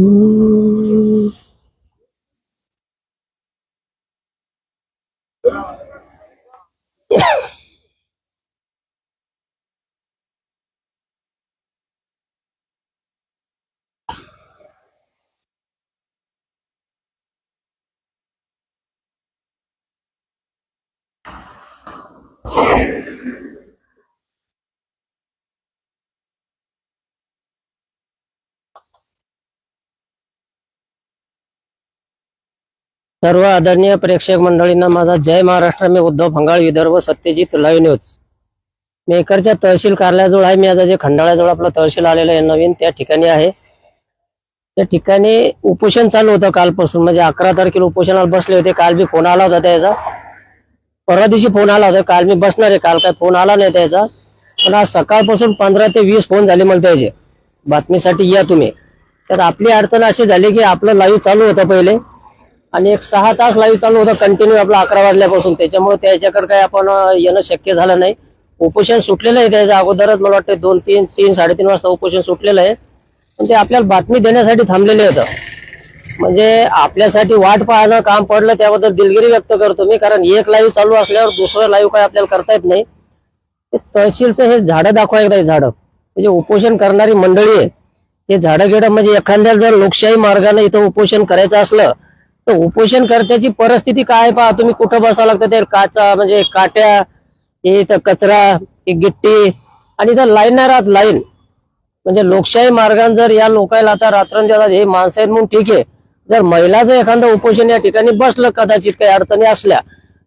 Ooh. सर्व आदरणीय प्रेक्षक मंडळींना माझा जय महाराष्ट्र. मी उद्धव भंगाळ विदर्भ सत्यजित लाईव्ह न्यूज मेकरच्या तहसील कार्यालयाजवळ आहे. मी आता जे खंडाळ्याजवळ आपलं तहसील आलेलं आहे नवीन त्या ठिकाणी आहे. त्या ठिकाणी उपोषण चालू होतं कालपासून. म्हणजे अकरा तारखेला उपोषणाला बसले होते. काल मी फोन आला होता त्याचा. परवा दिवशी फोन आला होता. काल मी बसणार आहे. काल काय फोन आला नाही त्याचा. पण आज सकाळपासून पंधरा ते वीस फोन झाले मला त्याचे. बातमीसाठी या तुम्ही. तर आपली अडचण अशी झाली की आपलं लाईव्ह चालू होतं पहिले. आणि एक सहा तास लाईव्ह चालू होतं कंटिन्यू आपलं अकरा वाजल्यापासून. त्याच्यामुळे त्याच्याकडे काही आपण येणं शक्य झालं नाही. उपोषण सुटलेलं आहे त्याच्या अगोदरच मला वाटतं दोन तीन तीन साडेतीन वाजता उपोषण सुटलेलं आहे. पण ते आपल्याला बातमी देण्यासाठी थांबलेले होतं. म्हणजे आपल्यासाठी वाट पाहणं काम पडलं त्याबद्दल दिलगिरी व्यक्त करतो मी कारण एक लाईव्ह चालू असल्यावर दुसरं लाईव्ह काय आपल्याला करता येत नाही. ते तहसीलचं हे झाडं दाखवा एकदा झाडं. म्हणजे उपोषण करणारी मंडळी आहे. हे झाडं गेडं म्हणजे एखाद्या जर लोकशाही मार्गाने इथं उपोषण करायचं असलं तर उपोषणकर्त्याची परिस्थिती काय पहा तुम्ही कुठं बसावं लागतं? ते काचा म्हणजे काट्या हे इथं कचरा हे गिट्टी आणि इथं लाईन नाही राहत लाईन. म्हणजे लोकशाही मार्गाने जर या लोकांना आता रात्रंदिवस हे माणसं आहेत म्हणून ठीक आहे. जर महिलाचं एखादं उपोषण या ठिकाणी बसलं कदाचित काही अडचणी असल्या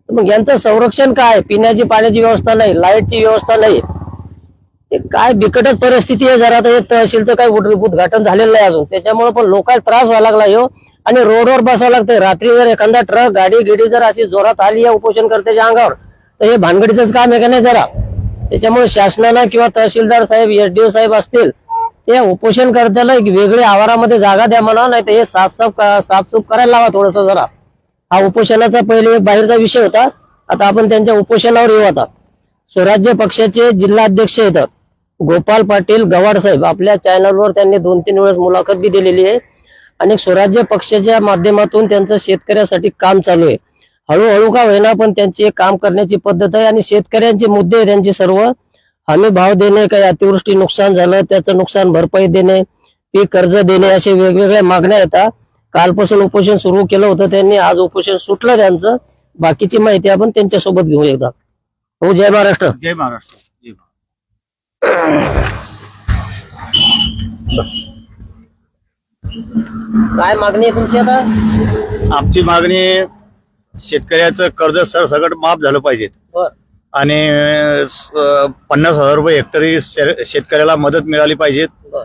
तर मग यांचं संरक्षण काय? पिण्याची पाण्याची व्यवस्था नाही लाईटची व्यवस्था नाही. काय बिकटच परिस्थिती आहे जरा तर हे तहसीलचं काही उद्घाटन झालेलं नाही अजून. त्याच्यामुळे पण लोकांना त्रास व्हायला लागला हो आणि रोडवर बसावं लागतंय. रात्री जर एखादा ट्रक गाडी गिडी जर अशी जोरात आली या उपोषण करत्याच्या अंगावर तर हे भानगडीचंच काम आहे का नाही जरा? त्याच्यामुळे शासनानं किंवा तहसीलदार साहेब एसडीओ साहेब असतील ते उपोषण करत्याला एक वेगळी आवारामध्ये जागा द्या म्हणा नाही तर हे साफसाफ साफसूफ करायला लावा थोडस जरा. हा उपोषणाचा पहिले एक बाहेरचा विषय होता. आता आपण त्यांच्या उपोषणावर येऊ आता. स्वराज्य पक्षाचे जिल्हाध्यक्ष येतात गोपाल पाटील गवाड साहेब आपल्या चॅनलवर त्यांनी दोन तीन वेळेस मुलाखत बी दिलेली आहे. आणि स्वराज्य पक्षाच्या माध्यमातून त्यांचं शेतकऱ्यासाठी काम चालू आहे. हळूहळू का होईना पण त्यांची काम करण्याची पद्धत आहे आणि शेतकऱ्यांचे मुद्दे आहे त्यांचे सर्व. हमी भाव देणे काही अतिवृष्टी नुकसान झालं त्याचं नुकसान भरपाई देणे पीक कर्ज देणे असे वेगवेगळ्या मागण्या येतात कालपासून उपोषण सुरू केलं होतं त्यांनी आज उपोषण सुटलं त्यांचं. बाकीची माहिती आपण त्यांच्यासोबत घेऊ एकदा. हो जय महाराष्ट्र. जय महाराष्ट्र. जय महाराष्ट्र. काय मागणी आहे तुमची आता? आमची मागणी शेतकऱ्याचं कर्ज सरसकट माफ झालं पाहिजे. बर. आणि स- पन्नास हजार रुपये हेक्टरी शे- शेतकऱ्याला मदत मिळाली पाहिजे. बर.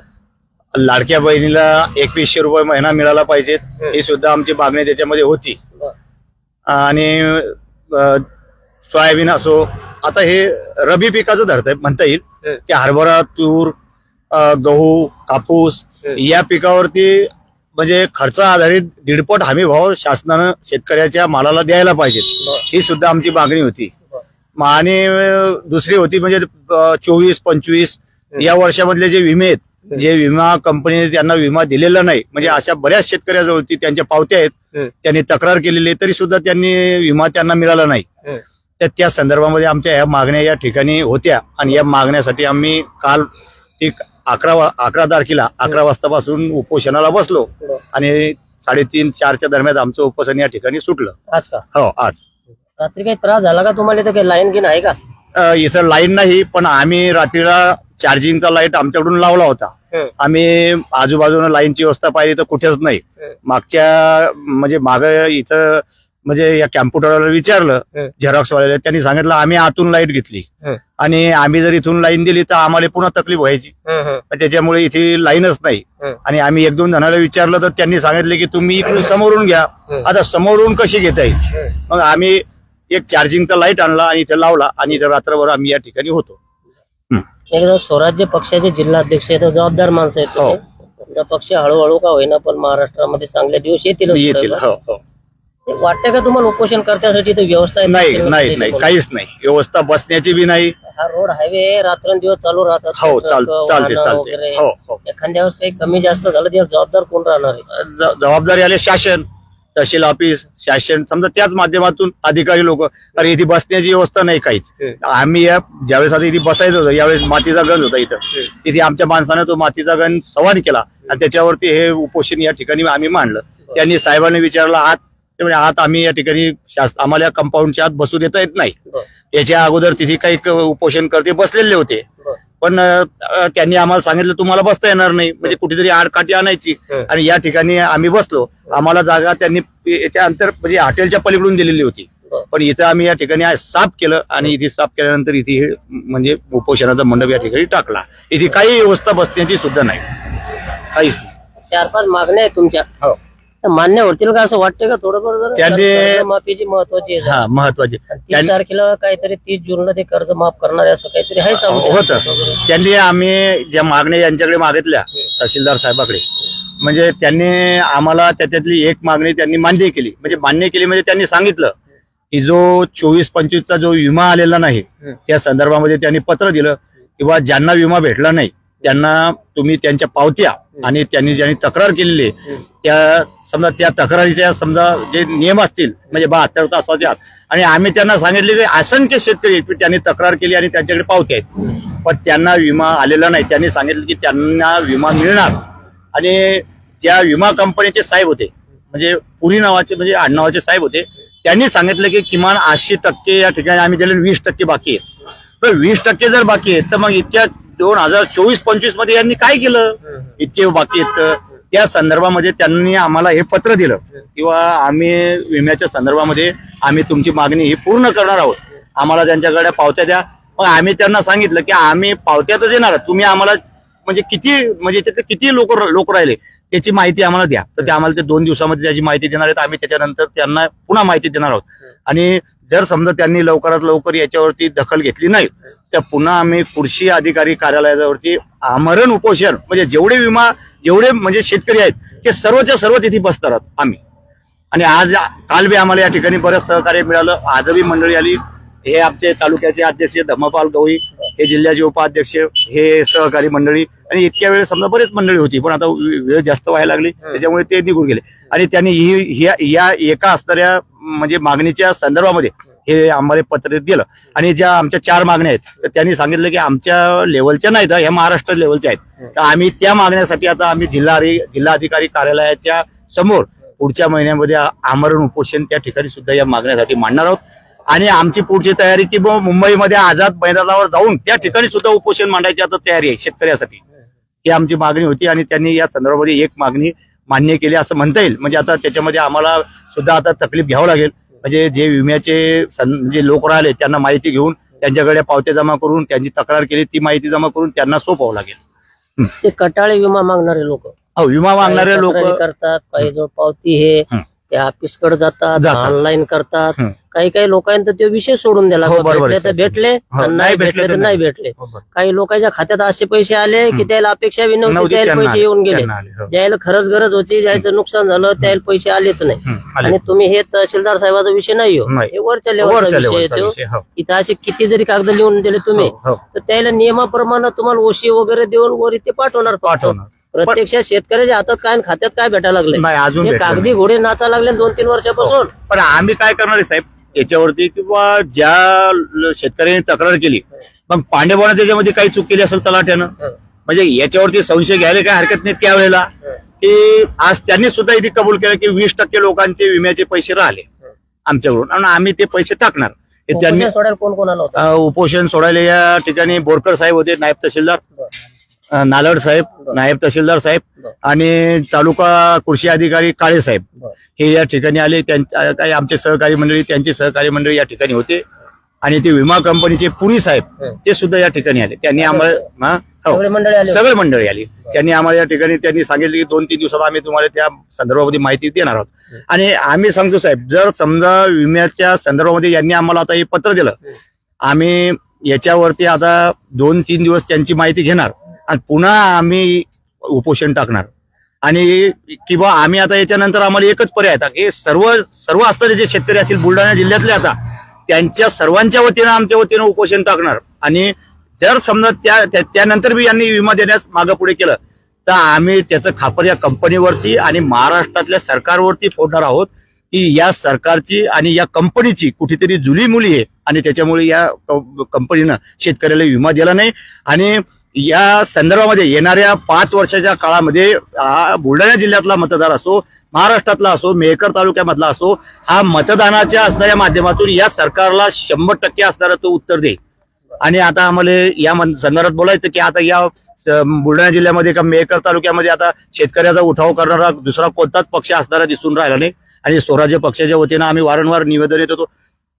लाडक्या बहिणीला एकवीसशे रुपये महिना मिळाला पाहिजे. ही. सुद्धा आमची मागणी त्याच्यामध्ये होती. बर. आणि अ, सोयाबीन असो आता हे रबी पिकाचं धरतंय म्हणता येईल. हं. की हरभरा तूर अ, गहू कापूस. या पिकावरती म्हणजे खर्च आधारित दीडपट हमी भाव शासनानं शेतकऱ्याच्या मालाला द्यायला पाहिजे ही सुद्धा आमची मागणी होती. आणि दुसरी होती म्हणजे चोवीस पंचवीस या वर्षामधले जे विमे आहेत जे विमा कंपनीने त्यांना विमा दिलेला नाही म्हणजे अशा बऱ्याच शेतकऱ्याजवळती त्यांच्या पावत्या आहेत. त्यांनी तक्रार केलेली तरी सुद्धा त्यांनी विमा त्यांना मिळाला नाही. तर त्या संदर्भामध्ये आमच्या या मागण्या या ठिकाणी होत्या. आणि या मागण्यासाठी आम्ही काल एक अकरा वा- अकरा तारखेला अकरा वाजतापासून उपोषणाला बसलो बर. आणि साडेतीन चारच्या दरम्यान आमचं उपोषण या ठिकाणी सुटलं. आज का? हो आज. रात्री काही त्रास झाला का तुम्हाला इथं? काही लाईन गिन आहे का? अ, इथं लाईन नाही पण आम्ही रात्रीला चार्जिंगचा लाइट आमच्याकडून लावला होता. हं. आम्ही आजूबाजूला लाईनची व्यवस्था पाहिली तर कुठेच नाही. हं. मागच्या म्हणजे माग इथं म्हणजे या कॅम्प्युटरला विचारलं हं. झेरॉक्स वाल्याला त्यांनी सांगितलं आम्ही आतून लाइट घेतली हं. आणि आम्ही जर इथून लाईन दिली तर आम्हाला पुन्हा तकलीफ व्हायची. त्याच्यामुळे इथे लाईनच नाही. हं. आणि आम्ही एक दोन जणांना विचारलं तर त्यांनी सांगितलं की तुम्ही इकडून समोरून घ्या. हं. आता समोरून कशी घेता येईल? मग आम्ही एक चार्जिंगचा लाइट आणला आणि इथे लावला आणि इथे रात्रभर आम्ही या ठिकाणी होतो. एकदा स्वराज्य पक्षाचे जिल्हाध्यक्ष आहेत जबाबदार माणसं आहेत. तुमचा पक्ष हळूहळू का होईना पण महाराष्ट्रामध्ये चांगले दिवस येतील. येतील हो हो. वाटतं का तुम्हाला उपोषण करण्यासाठी इथे व्यवस्था? नाही नाही नाही काहीच नाही. व्यवस्था बसण्याची बी नाही. हा रोड हायवे रात्रंदिवस चालू राहतात. हो चाल चालते चालते. वगैरे. हो हो. एखाद्या वेळेस काही कमी जास्त झालं त्याला जबाबदार कोण राहणार आहे? ज- जबाबदारी आले शासन तहसील ऑफिस शासन समजा त्याच माध्यमातून अधिकारी लोक. कारण इथे बसण्याची व्यवस्था नाही काहीच. आम्ही या ज्यावेळेस आता इथे बसायचं होतं यावेळेस मातीचा गंज होता इथं. तिथे आमच्या माणसाने तो मातीचा गंज सवारी केला. आणि त्याच्यावरती हे उपोषण या ठिकाणी आम्ही मांडलं. त्यांनी साहेबांनी विचारलं आत ते म्हणे आत आम्ही या ठिकाणी शास- आम्हाला या कंपाऊंडच्या आत बसू देता येत नाही. याच्या अगोदर तिथे काही क- उपोषण करते बसलेले होते. पण त्यांनी आम्हाला सांगितलं तुम्हाला बसता येणार नाही. म्हणजे कुठेतरी आडकाठी आणायची. हं. आणि या ठिकाणी आम्ही बसलो. आम्हाला जागा त्यांनी याच्या अंतर म्हणजे हॉटेलच्या पलीकडून दिलेली होती. पण इथं आम्ही या ठिकाणी आज साफ केलं आणि इथे साफ केल्यानंतर इथे हे म्हणजे उपोषणाचा मंडप या ठिकाणी टाकला. इथे काही व्यवस्था बसण्याची सुद्धा नाही. काहीच नाही. चार पाच मागण्या आहेत तुमच्या. हो. मान्य होतील का असं वाटतंय का थोडंफार जरा? त्यांनी- माफीची महत्वाची आहे हा महत्त्वाचे तीस तारखेला काहीतरी तीस जूनला ते कर्ज माफ करणार आहे असं काहीतरी आहे चालू होतं. त्यांनी आम्ही ज्या मागण्या यांच्याकडे मागितल्या तहसीलदार साहेबाकडे म्हणजे त्यांनी आम्हाला त्याच्यातली एक मागणी त्यांनी मान्य केली. म्हणजे मान्य केली म्हणजे त्यांनी सांगितलं की जो चोवीस पंचवीसचा जो विमा आलेला नाही हं. त्या संदर्भामध्ये त्यांनी पत्र दिलं किंवा ज्यांना विमा भेटला नाही त्यांना तुम्ही त्यांच्या पावत्या आणि त्यांनी ज्यांनी तक्रार केलेली आहे, त्या समजा त्या तक्रारीच्या समजा जे नियम असतील म्हणजे बहात्तर तासाच्या आणि आम्ही त्यांना सांगितले की असंख्य शेतकरी त्यांनी तक्रार केली आणि त्यांच्याकडे पावत्या आहेत. पण त्यांना विमा आलेला नाही. त्यांनी सांगितलं की त्यांना विमा मिळणार. आणि ज्या विमा कंपनीचे साहेब होते म्हणजे पुरी नावाचे म्हणजे आडनावाचे साहेब होते त्यांनी सांगितलं की किमान ऐंशी टक्के या ठिकाणी आम्ही दिले वीस टक्के बाकी आहेत. तर वीस टक्के जर बाकी आहेत तर मग इतक्या दोन हजार चोवीस पंचवीसमध्ये यांनी काय केलं? इतके बाकी आहेत त्या संदर्भामध्ये त्यांनी आम्हाला हे पत्र दिलं. किंवा आम्ही विम्याच्या संदर्भामध्ये आम्ही तुमची मागणी ही पूर्ण करणार आहोत. आम्हाला त्यांच्याकडे पावत्या द्या. मग आम्ही त्यांना सांगितलं की आम्ही पावत्या तर देणार तुम्ही आम्हाला म्हणजे किती म्हणजे तिथे किती लोक लोक राहिले त्याची माहिती आम्हाला द्या. तर ते आम्हाला ते दोन दिवसामध्ये त्याची माहिती देणार आहेत. आम्ही त्याच्यानंतर त्यांना पुन्हा माहिती देणार आहोत. आणि जर समजा त्यांनी लवकरात लवकर याच्यावरती दखल घेतली नाही तर पुन्हा आम्ही कृषी अधिकारी कार्यालयावरती आमरण उपोषण म्हणजे जेवढे विमा जेवढे म्हणजे शेतकरी आहेत ते सर्वच्या सर्व तिथे आहोत आम्ही. आणि आज काल बी आम्हाला या ठिकाणी बरंच सहकार्य मिळालं. आजही मंडळी आली. हे आमचे तालुक्याचे अध्यक्ष धम्मपाल गवळी हे जिल्ह्याचे उपाध्यक्ष हे सहकारी मंडळी आणि इतक्या वेळ समजा बरेच मंडळी होती पण आता वेळ जास्त व्हायला लागली त्याच्यामुळे ते निघून गेले. आणि त्यांनी ही या एका असणाऱ्या म्हणजे मागणीच्या संदर्भामध्ये हे आम्हाला पत्र दिलं आणि ज्या आमच्या चार मागण्या आहेत तर त्यांनी सांगितलं की आमच्या लेवलच्या नाहीत ह्या महाराष्ट्र लेवलच्या आहेत. तर आम्ही त्या मागण्यासाठी आता आम्ही जिल्हा जिल्हा अधिकारी कार्यालयाच्या समोर पुढच्या महिन्यामध्ये आमरण उपोषण त्या ठिकाणी सुद्धा या मागण्यासाठी मांडणार आहोत. आणि आमची पुढची तयारी की मुंबईमध्ये आझाद मैदानावर जाऊन त्या ठिकाणी सुद्धा उपोषण मांडायची आता तयारी आहे शेतकऱ्यासाठी. ही आमची मागणी होती आणि त्यांनी या संदर्भामध्ये एक मागणी मान्य केली असं म्हणता येईल. म्हणजे आता त्याच्यामध्ये आम्हाला सुद्धा आता तकलीफ घ्यावं लागेल. म्हणजे जे विम्याचे जे लोक राहिले त्यांना माहिती घेऊन त्यांच्याकडे पावत्या जमा करून त्यांची तक्रार केली ती माहिती जमा करून त्यांना सोपवावं लागेल. ते कटाळे विमा मागणारे लोक. विमा मागणारे लोक करतात काही जो पावती हं. ते ऑफिसकडे जातात जातात. ऑनलाईन करतात हं. काही काही लोकांनी तर ते विषय सोडून दिला हो, बरोबर भेटले आहे, तर. भेटले हो, आणि नाही भेटले तर नाही भेटले हो, काही लोकांच्या खात्यात असे पैसे आले की हं. त्याला अपेक्षा बी नव्हती नव्हती त्याला त्यांना पैसे आले, येऊन गेले त्यांना आले, हो. ज्याला खरंच गरज होती ज्याचं नुकसान झालं त्याला पैसे आलेच नाही आले. आणि तुम्ही हे तहसीलदार साहेबाचा विषय नाही हो नाही. हे वरच्या वरच्या लेवलचा विषय लेवलचा आहे तो. विषय, हो. इथं असे किती जरी कागद लिहून दिले तुम्ही हो, हो. तर त्याला नियमाप्रमाणे तुम्हाला ओशी वगैरे देऊन वर इथे पाठवणार. पाठवणार प्रत्यक्षात शेतकऱ्याच्या हातात काय आणि खात्यात काय भेटायला लागले नाही अजून हे भेटलं कागदी नाही. घोडे नाचा लागले दोन तीन वर्षापासून. पण आम्ही काय करणार आहे साहेब? याच्यावरती किंवा ज्या ल- शेतकऱ्यांनी तक्रार केली मग पांडेबाने त्याच्यामध्ये काही चूक केली असेल तलाट्यानं म्हणजे याच्यावरती संशय घ्यायला काय हरकत नाही त्यावेळेला. की आज त्यांनी सुद्धा इथे कबूल केलं की वीस टक्के लोकांचे विम्याचे पैसे राहिले आमच्याकडून. आणि आम्ही ते पैसे टाकणार. हे त्यांनी उपोषण सोडायला कोण होता? अ, उपोषण सोडायला या ठिकाणी बोरकर साहेब होते नायब तहसीलदार. नालड साहेब नायब तहसीलदार साहेब. आणि तालुका कृषी अधिकारी काळे साहेब. हे या ठिकाणी आले काही आमचे सहकारी मंडळी त्यांचे सहकारी मंडळी या ठिकाणी होते आणि ते विमा कंपनीचे पुरी साहेब हं. ते सुद्धा या ठिकाणी आले त्यांनी आम्हाला हा? हो. सगळे मंडळी आले होते. सगळे मंडळी आली त्यांनी आम्हाला या ठिकाणी त्यांनी सांगितले की दोन तीन दिवसात आम्ही तुम्हाला त्या संदर्भामध्ये माहिती देणार आहोत आणि आम्ही सांगतो साहेब जर समजा विम्याच्या संदर्भामध्ये यांनी आम्हाला आता हे पत्र दिलं आम्ही याच्यावरती आता दोन तीन दिवस त्यांची माहिती घेणार आणि पुन्हा आम्ही उपोषण टाकणार. आणि किंवा आम्ही आता याच्यानंतर आम्हाला एकच पर्याय आता की सर्व सर्व असणारे जे शेतकरी असतील बुलढाणा जिल्ह्यातले आता त्यांच्या सर्वांच्या वतीनं आमच्या वतीनं उपोषण टाकणार. आणि जर समजा त्या त्यानंतर बी यांनी विमा देण्यास मागं पुढे केलं तर आम्ही त्याचं खापर या कंपनीवरती आणि महाराष्ट्रातल्या सरकारवरती फोडणार आहोत की या सरकारची आणि या कंपनीची कुठेतरी जुली मुली आहे. आणि त्याच्यामुळे या कंपनीनं शेतकऱ्याला विमा दिला नाही. आणि या संदर्भामध्ये येणाऱ्या पाच वर्षाच्या काळामध्ये हा बुलढाणा जिल्ह्यातला मतदार असो महाराष्ट्रातला असो मेहकर तालुक्यामधला असो हा मतदानाच्या असणाऱ्या माध्यमातून या सरकारला शंभर टक्के असणारा तो उत्तर दे आणि आता आम्हाला या संदर्भात बोलायचं की आता या बुलढाणा जिल्ह्यामध्ये का मेहकर तालुक्यामध्ये आता शेतकऱ्याचा उठाव करणारा दुसरा कोणताच पक्ष असणारा दिसून राहिला नाही. आणि स्वराज्य पक्षाच्या वतीनं आम्ही वारंवार निवेदन येत होतो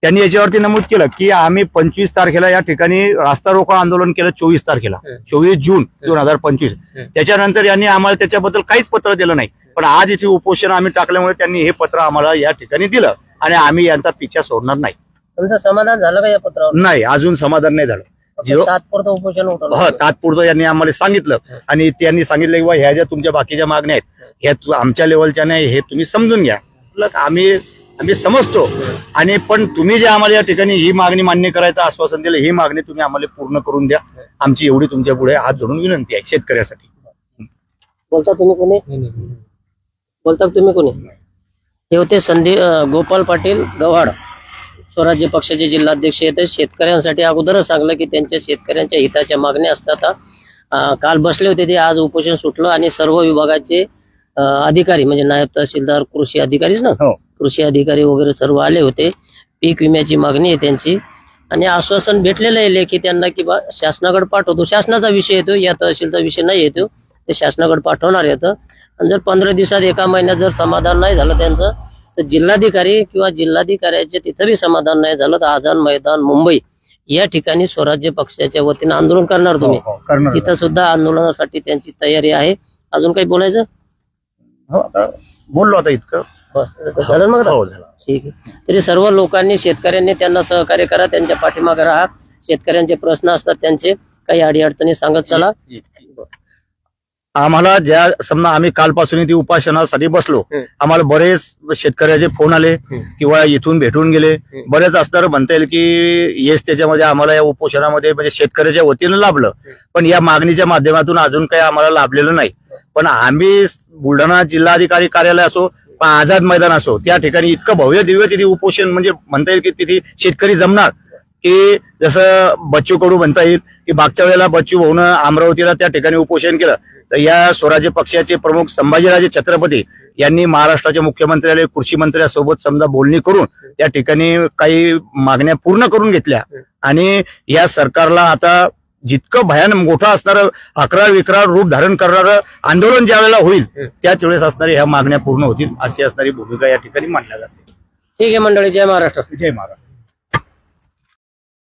त्यांनी याच्यावरती नमूद केलं की आम्ही पंचवीस तारखेला या ठिकाणी रास्ता रोको आंदोलन केलं चोवीस तारखेला. चोवीस जून दोन हजार पंचवीस. त्याच्यानंतर यांनी आम्हाला त्याच्याबद्दल काहीच पत्र दिलं नाही. पण आज इथे उपोषण आम्ही टाकल्यामुळे त्यांनी हे पत्र आम्हाला या ठिकाणी दिलं आणि आम्ही यांचा पिछा सोडणार नाही. तुमचं समाधान झालं का या पत्रावर? नाही अजून समाधान नाही झालं. तात्पुरतं उपोषण हो उठवलं तात्पुरतं यांनी आम्हाला सांगितलं आणि त्यांनी सांगितलं की ह्या ज्या तुमच्या बाकीच्या मागण्या आहेत ह्या आमच्या लेवलच्या नाही हे तुम्ही समजून घ्या. आम्ही आम्ही समजतो. आणि पण तुम्ही जे आम्हाला या ठिकाणी ही मागणी मान्य करायचं आश्वासन दिलं ही मागणी तुम्ही आम्हाला पूर्ण करून द्या. आमची एवढी तुमच्यापुढे हात जोडून विनंती आहे शेतकऱ्यासाठी. बोलता तुम्ही कोणी? बोलता तुम्ही कोणी? हे होते संदीप अं, गोपाल पाटील गव्हाड. स्वराज्य पक्षाचे जिल्हाध्यक्ष आहेत शेतकऱ्यांसाठी अगोदरच सांगलं की त्यांच्या शेतकऱ्यांच्या हिताच्या मागण्या असतात. काल बसले होते ते आज उपोषण सुटलं आणि सर्व विभागाचे अधिकारी म्हणजे नायब तहसीलदार कृषी अधिकारीच ना? हो. कृषी अधिकारी वगैरे सर्व आले होते. पीक विम्याची मागणी आहे त्यांची. आणि आश्वासन भेटलेलं आहे लेखी त्यांना की बा शासनाकडे पाठवतो. शासनाचा विषय येतो या तहसीलचा विषय नाही येतो. ते शासनाकडे पाठवणार येतं आणि जर पंधरा दिवसात एका महिन्यात जर समाधान नाही झालं त्यांचं तर जिल्हाधिकारी किंवा जिल्हाधिकाऱ्याचे तिथं बी समाधान नाही झालं तर आझाद मैदान मुंबई या ठिकाणी स्वराज्य पक्षाच्या वतीनं आंदोलन करणार तुम्ही. हो, करणार. तिथं सुद्धा आंदोलनासाठी त्यांची तयारी आहे. अजून काही बोलायचं? हो, बोललो आता इतकं. झालं मग आता? हो झालं. ठीक आहे. तरी सर्व लोकांनी शेतकऱ्यांनी त्यांना सहकार्य करा त्यांच्या पाठीमागे राहा. शेतकऱ्यांचे प्रश्न असतात त्यांचे काही अडीअडचणी सांगत चला. आम्हाला ज्या समजा आम्ही कालपासून ती उपासनासाठी बसलो. आम्हाला बरेच शेतकऱ्याचे फोन आले किंवा इथून भेटून गेले. बरेच असणार म्हणता येईल की येस त्याच्यामध्ये आम्हाला या उपोषणामध्ये म्हणजे शेतकऱ्याच्या वतीनं लाभलं. पण या मागणीच्या माध्यमातून अजून काही आम्हाला लाभलेलं नाही. पण आम्ही बुलढाणा जिल्हाधिकारी कार्यालय असो पण आझाद मैदान असो त्या ठिकाणी इतकं भव्य दिव्य तिथे उपोषण म्हणजे म्हणता येईल की तिथे शेतकरी जमणार की जसं बच्चू कडू म्हणता येईल की मागच्या वेळेला बच्चू भाऊनं अमरावतीला त्या ठिकाणी उपोषण केलं. तर या स्वराज्य पक्षाचे प्रमुख संभाजीराजे छत्रपती यांनी महाराष्ट्राचे मुख्यमंत्र्यालय कृषी मंत्र्यासोबत समजा बोलणी करून त्या ठिकाणी काही मागण्या पूर्ण करून घेतल्या. आणि या सरकारला आता जितकं भयान मोठं असणारं अकरा विकराळ रूप धारण करणारं आंदोलन ज्या वेळेला होईल त्याच वेळेस असणाऱ्या ह्या मागण्या पूर्ण होतील अशी असणारी भूमिका या ठिकाणी मांडल्या जाते. ठीक आहे मंडळी जय महाराष्ट्र. जय महाराज